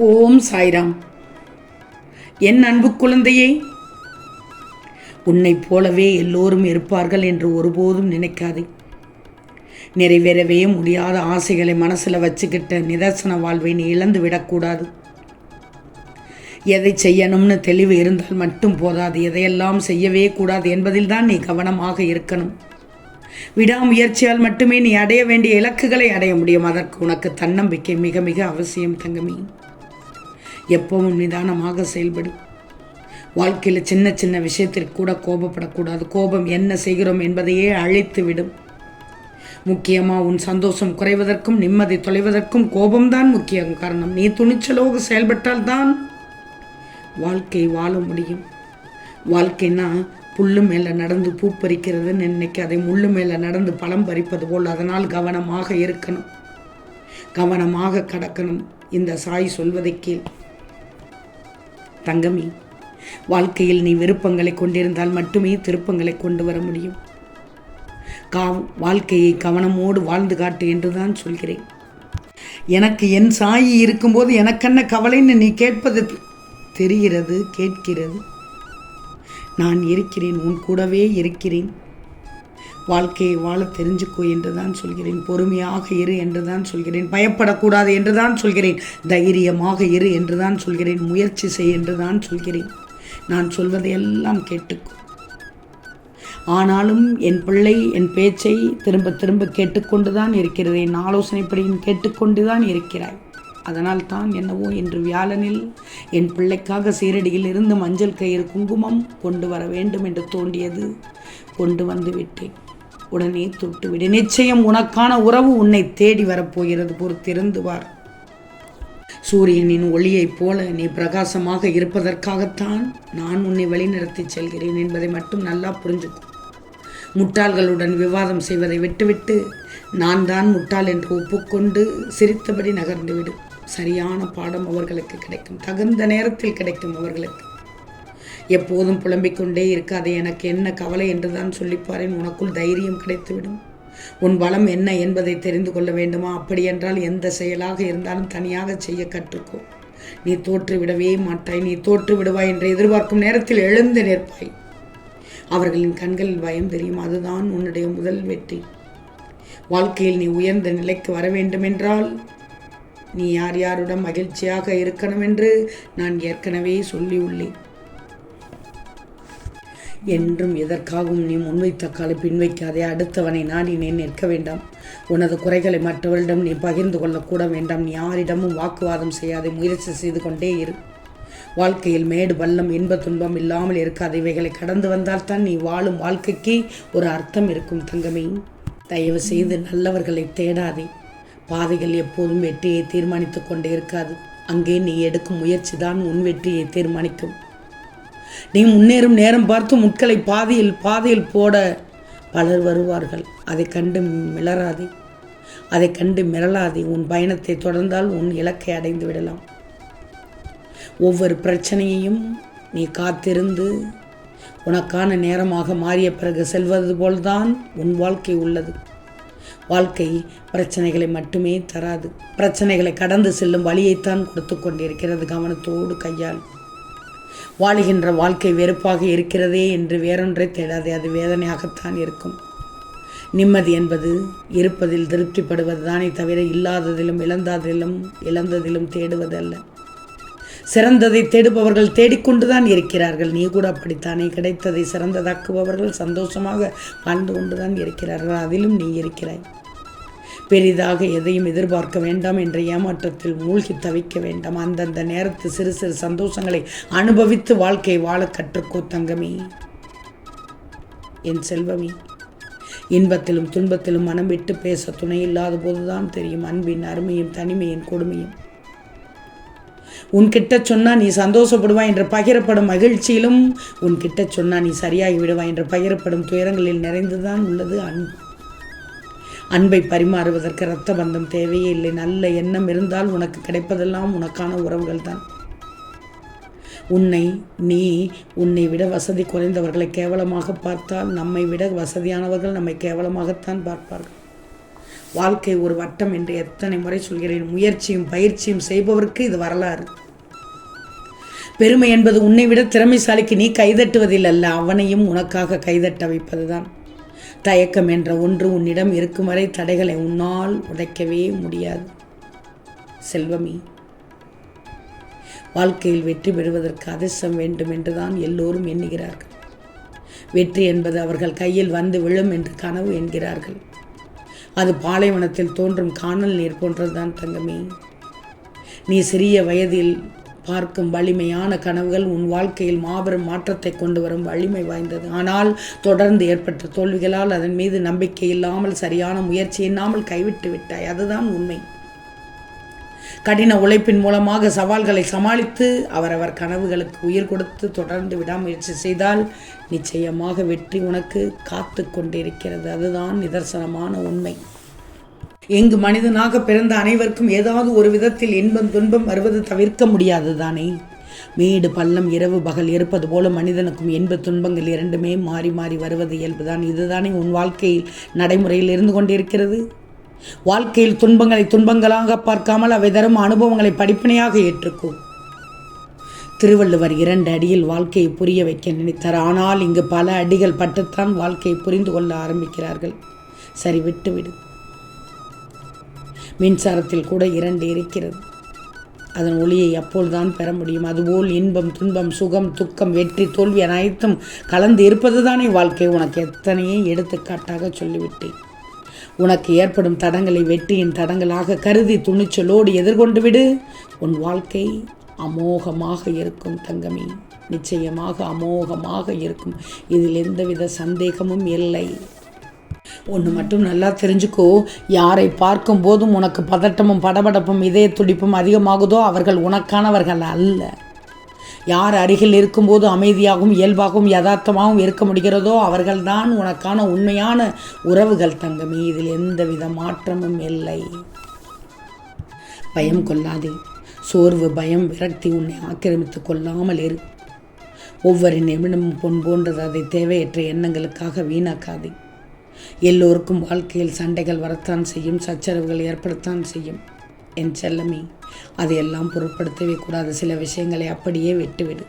ஓம் சாய்ராம். என் அன்பு குழந்தையே உன்னைப் போலவே எல்லோரும் இருப்பார்கள் என்று ஒருபோதும் நினைக்காதே. நிறைவேறவே முடியாத ஆசைகளை மனசில் வச்சுக்கிட்ட நிதர்சன வாழ்வை நீ இழந்து விடக்கூடாது. எதை செய்யணும்னு தெளிவு இருந்தால் மட்டும் போதாது. எதையெல்லாம் செய்யவே கூடாது என்பதில் தான் நீ கவனமாக இருக்கணும். விடாமுயற்சியால் மட்டுமே நீ அடைய வேண்டிய இலக்குகளை அடைய முடியும். அதற்கு உனக்கு தன்னம்பிக்கை மிக மிக அவசியம் தங்கமி. எப்பவும் நிதானமாக செயல்படு. வாழ்க்கையில் சின்ன சின்ன விஷயத்திற்கு கூட கோபப்படக்கூடாது. கோபம் என்ன செய்கிறோம் என்பதையே அழைத்துவிடும். முக்கியமாக உன் சந்தோஷம் குறைவதற்கும் நிம்மதி தொலைவதற்கும் கோபம்தான் முக்கிய காரணம் நீ துணிச்சலோக செயல்பட்டால்தான் வாழ்க்கை வாழ முடியும். வாழ்க்கைன்னா புல்லு மேலே நடந்து பூ பறிக்கிறதுன்னு இன்னைக்கு அதை முள்ளு மேலே நடந்து பழம் பறிப்பது போல் அதனால் கவனமாக இருக்கணும். கவனமாக கடக்கணும். இந்த சாய் சொல்வதை கீழ் தங்கமி. வாழ்க்கையில் நீ விருப்பங்களை கொண்டிருந்தால் மட்டுமே திருப்பங்களை கொண்டு வர முடியும். கா வாழ்க்கையை கவனமோடு வாழ்ந்து காட்டு என்றுதான் சொல்கிறேன். எனக்கு என் சாயி இருக்கும்போது எனக்கென்ன கவலைன்னு நீ கேட்பது தெரிகிறது கேட்கிறது. நான் இருக்கிறேன் உன் கூடவே இருக்கிறேன். வாழ்க்கையை வாழ தெரிஞ்சுக்கோ என்று தான் சொல்கிறேன். பொறுமையாக இரு என்று தான் சொல்கிறேன். பயப்படக்கூடாது என்று தான் சொல்கிறேன். தைரியமாக இரு என்று தான் சொல்கிறேன். முயற்சி செய் என்று தான் சொல்கிறேன். நான் சொல்வதையெல்லாம் கேட்டுக்கோ. ஆனாலும் என் பிள்ளை என் பேச்சை திரும்ப திரும்ப கேட்டுக்கொண்டு தான் இருக்கிறது. என் ஆலோசனைப்படியும் கேட்டுக்கொண்டு தான் இருக்கிறாய். அதனால் தான் என்னவோ என்று வியாழனில் என் பிள்ளைக்காக சீரடியில் இருந்து மஞ்சள் கயிறு குங்குமம் கொண்டு வர வேண்டும் என்று தோண்டியது கொண்டு வந்து விட்டேன். உடனே தொட்டுவிடு. நிச்சயம் உனக்கான உறவு உன்னை தேடி வரப்போகிறது பொறுத்திருந்து வார் சூரியனின் ஒளியைப் போல நீ பிரகாசமாக இருப்பதற்காகத்தான் நான் உன்னை வழிநடத்தி செல்கிறேன் என்பதை மட்டும் நல்லா புரிஞ்சுக்கும் முட்டாள்களுடன் விவாதம் செய்வதை விட்டுவிட்டு நான் தான் முட்டாள் என்று ஒப்புக்கொண்டு சிரித்தபடி நகர்ந்துவிடும் சரியான பாடம் அவர்களுக்கு கிடைக்கும். தகுந்த நேரத்தில் கிடைக்கும் அவர்களுக்கு. எப்போதும் புலம்பிக் கொண்டே இருக்காது எனக்கு என்ன கவலை என்றுதான் சொல்லிப்பாரேன் உனக்குள் தைரியம் கிடைத்துவிடும். உன் பலம் என்ன என்பதை தெரிந்து கொள்ள வேண்டுமா? அப்படியென்றால் எந்த செயலாக இருந்தாலும் தனியாக செய்ய கற்றுக்கோ. நீ தோற்றுவிடவே மாட்டாய். நீ தோற்று விடுவாய் என்று எதிர்பார்க்கும் நேரத்தில் எழுந்து நிற்பாய். அவர்களின் கண்களில் பயம் தெரியும். அதுதான் உன்னுடைய முதல் வெற்றி. வாழ்க்கையில் நீ உயர்ந்த நிலைக்கு வர வேண்டுமென்றால் நீ யார் யாருடன் மகிழ்ச்சியாக இருக்கணும் என்று நான் ஏற்கனவே சொல்லியுள்ளேன். என்றும் எதற்காகவும் நீ முன்வைத்த காலை பின்வைக்காதே. அடுத்தவனை நாடி நீ நிற்க வேண்டாம். உனது குறைகளை மற்றவரிடம் நீ பகிர்ந்து கொள்ளக்கூட வேண்டாம். நீ யாரிடமும் வாக்குவாதம் செய்யாதே. முயற்சி செய்து கொண்டே இரு. வாழ்க்கையில் மேடு பள்ளம் இன்ப துன்பம் இல்லாமல் இருக்காது. இவைகளை கடந்து வந்தால்தான் நீ வாழும் வாழ்க்கைக்கு ஒரு அர்த்தம் இருக்கும் தங்கமே. தயவு செய்து நல்லவர்களை தேடாதே. பாதைகள் எப்போதும் வெற்றியை தீர்மானித்து கொண்டே இருக்காது. அங்கே நீ எடுக்கும் முயற்சி தான் உன் வெற்றியை தீர்மானிக்கும். நீ முன்னேறும் நேரம் பார்த்து முட்களை பாதையில் பாதையில் போட பலர் வருவார்கள். அதை கண்டு மிளராதே. அதை கண்டு மிரளாதே. உன் பயணத்தை தொடர்ந்தால் உன் இலக்கை அடைந்து விடலாம். ஒவ்வொரு பிரச்சனையையும் நீ காத்திருந்து உனக்கான நேரமாக மாறிய பிறகு செல்வது போல்தான் உன் வாழ்க்கை உள்ளது. வாழ்க்கை பிரச்சனைகளை மட்டுமே தராது. பிரச்சனைகளை கடந்து செல்லும் வழியைத்தான் கொடுத்து கொண்டிருக்கிறது கவனத்தோடு கையாள். வாழுகின்ற வாழ்க்கை வெறுப்பாக இருக்கிறதே என்று வேறொன்றை தேடாதே அது வேதனையாகத்தான் இருக்கும். நிம்மதி என்பது இருப்பதில் திருப்திப்படுவது தானே தவிர இல்லாததிலும் இழந்ததிலும் இழந்ததிலும் தேடுவதல்ல. சிறந்ததை தேடுபவர்கள் தேடிக்கொண்டுதான் இருக்கிறார்கள். நீ கூட அப்படித்தானே? கிடைத்ததை சிறந்ததாக்குபவர்கள் சந்தோஷமாக வாழ்ந்து கொண்டுதான் இருக்கிறார்கள். அதிலும் நீ இருக்கிறாய். பெரிதாக எதையும் எதிர்பார்க்க வேண்டாம் என்ற ஏமாற்றத்தில் மூழ்கி தவிக்க வேண்டாம். அந்தந்த நேரத்து சிறு சிறு சந்தோஷங்களை அனுபவித்து வாழ்க்கை வாழ கற்றுக்கோ தங்கமே. என் செல்வமே இன்பத்திலும் துன்பத்திலும் மனம் விட்டு பேச துணை இல்லாத போதுதான் தெரியும் அன்பின் அருமையும் தனிமையின் கொடுமையும். உன்கிட்ட சொன்னா நீ சந்தோஷப்படுவாய் என்று பகிரப்படும் மகிழ்ச்சியிலும் உன்கிட்ட சொன்னா நீ சரியாகி விடுவாய் என்று பகிரப்படும் துயரங்களில் நிறைந்துதான் உள்ளது அன்பு. அன்பை பரிமாறுவதற்கு இரத்த பந்தம் தேவையே இல்லை. நல்ல எண்ணம் இருந்தால் உனக்கு கிடைப்பதெல்லாம் உனக்கான உறவுகள் தான் உன்னை நீ உன்னை விட வசதி குறைந்தவர்களை கேவலமாக பார்த்தால் நம்மை விட வசதியானவர்கள் நம்மை கேவலமாகத்தான் பார்ப்பார்கள். வாழ்க்கை ஒரு வட்டம் என்று எத்தனை முறை சொல்கிறேன். முயற்சியும் பயிற்சியும் செய்பவருக்கு இது வரலாறு. பெருமை என்பது உன்னை விட திறமைசாலிக்கு நீ கைதட்டுவதில் அல்ல அவனையும் உனக்காக கைதட்ட வைப்பதுதான். தயக்கம் என்ற ஒன்று உன்னிடம் இருக்கும் வரை தடைகளை உன்னால் உடைக்கவே முடியாது. செல்வமி வாழ்க்கையில் வெற்றி பெறுவதற்கு அதிர்ஷ்டம் வேண்டும் என்றுதான் எல்லோரும் எண்ணுகிறார்கள். வெற்றி என்பது அவர்கள் கையில் வந்து விழும் என்று கனவு என்கிறார்கள். அது பாலைவனத்தில் தோன்றும் காணல் நீர் போன்றதுதான் தங்கமே. நீ சிறிய வயதில் பார்க்கும் வலிமையான கனவுகள் உன் வாழ்க்கையில் மாபெரும் மாற்றத்தை கொண்டு வரும் வலிமை வாய்ந்தது. ஆனால் தொடர்ந்து ஏற்பட்ட தோல்விகளால் அதன் மீது நம்பிக்கை இல்லாமல் சரியான முயற்சி இல்லாமல் கைவிட்டு விட்டாய். அதுதான் உண்மை. கடின உழைப்பின் மூலமாக சவால்களை சமாளித்து அவரவர் கனவுகளுக்கு உயிர் கொடுத்து தொடர்ந்து விடாமுயற்சி செய்தால் நிச்சயமாக வெற்றி உனக்கு காத்து கொண்டிருக்கிறது. அதுதான் நிதர்சனமான உண்மை. எங்கு மனிதனாக பிறந்த அனைவருக்கும் ஏதாவது ஒரு விதத்தில் இன்பம் துன்பம் வருவது தவிர்க்க முடியாது தானே? மேடு பள்ளம் இரவு பகல் இருப்பது போல மனிதனுக்கும் இன்ப துன்பங்கள் இரண்டுமே மாறி மாறி வருவது இயல்புதான். இதுதானே உன் வாழ்க்கையில் நடைமுறையில் இருந்து கொண்டிருக்கிறது? வாழ்க்கையில் துன்பங்களை துன்பங்களாக பார்க்காமல் அவை தரும் அனுபவங்களை படிப்பினையாக ஏற்றுக்கும் திருவள்ளுவர் இரண்டு அடியில் வாழ்க்கையை புரிய வைக்க நினைத்தார். ஆனால் இங்கு பல அடிகள் பட்டுத்தான் வாழ்க்கையை புரிந்து கொள்ள ஆரம்பிக்கிறார்கள். சரி விட்டுவிடு. மின்சாரத்தில் கூட இரண்டு இருக்கிறது. அதன் ஒளியை அப்போதுதான் பெற முடியும். அதுபோல் இன்பம் துன்பம் சுகம் துக்கம் வெற்றி தோல்வி அனைத்தும் கலந்து இருப்பது தானே வாழ்க்கை. உனக்கு எத்தனையே எடுத்துக்காட்டாக சொல்லிவிட்டேன். உனக்கு ஏற்படும் தடங்களை வெற்றியின் தடங்களாக கருதி துணிச்சலோடு எதிர்கொண்டு விடு. உன் வாழ்க்கை அமோகமாக இருக்கும் தங்கமி. நிச்சயமாக அமோகமாக இருக்கும். இதில் எந்தவித சந்தேகமும் இல்லை. ஒன்று மட்டும் நல்லா தெரிஞ்சுக்கோ. யாரை பார்க்கும் போதும் உனக்கு பதட்டமும் படபடப்பும் இதய துடிப்பும் அதிகமாகுதோ அவர்கள் உனக்கானவர்கள் அல்ல. யார் அருகில் இருக்கும்போது அமைதியாகவும் இயல்பாகவும் யதார்த்தமாகவும் இருக்க முடிகிறதோ அவர்கள்தான் உனக்கான உண்மையான உறவுகள் தங்கமே. இதில் எந்தவித மாற்றமும் இல்லை. பயம் கொள்ளாதே. சோர்வு பயம் விரக்தி உன்னை ஆக்கிரமித்து கொள்ளாமல் இரு. ஒவ்வொரு நிமிடமும் பொன் போன்றது அதை தேவையற்ற எண்ணங்களுக்காக வீணாக்காதே. எல்லோருக்கும் வாழ்க்கையில் சண்டைகள் வரத்தான் செய்யும் சச்சரவுகள் ஏற்படத்தான் செய்யும். என் செல்லமே அதையெல்லாம் பொருட்படுத்தவே கூடாது. சில விஷயங்களை அப்படியே விட்டுவிடு.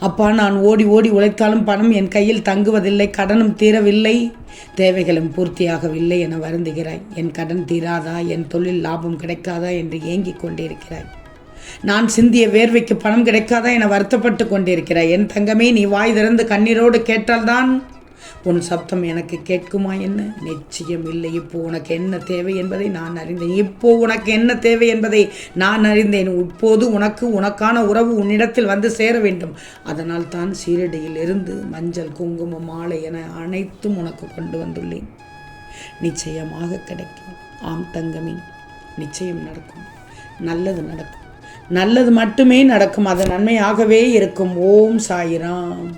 அப்பா நான் ஓடி ஓடி உழைத்தாலும் பணம் என் கையில் தங்குவதில்லை கடனும் தீரவில்லை தேவைகளும் பூர்த்தியாகவில்லை என வருந்துகிறாய். என் கடன் தீராதா? என் தொழில் லாபம் கிடைக்காதா என்று ஏங்கிக் கொண்டிருக்கிறாய். நான் சிந்திய வேர்வைக்கு பணம் கிடைக்காதா என வருத்தப்பட்டு கொண்டிருக்கிறாய். என் தங்கமே நீ வாய் திறந்து கண்ணீரோடு கேட்டால்தான் உன் சப்தம் எனக்கு கேட்குமா என்ன? நிச்சயம் இல்லை. இப்போ உனக்கு என்ன தேவை என்பதை நான் அறிந்தேன். இப்போ உனக்கு என்ன தேவை என்பதை நான் அறிந்தேன். இப்போது உனக்கு உனக்கான உறவு உன்னிடத்தில் வந்து சேர வேண்டும். அதனால் தான் சீரடியில் இருந்து மஞ்சள் குங்குமம் மாலை என அனைத்தும் உனக்கு கொண்டு வந்துள்ளேன். நிச்சயமாக கிடைக்கும். ஆம் தங்கமி நிச்சயம் நடக்கும். நல்லது நடக்கும். நல்லது மட்டுமே நடக்கும். அது நன்மையாகவே இருக்கும். ஓம் சாயிராம்.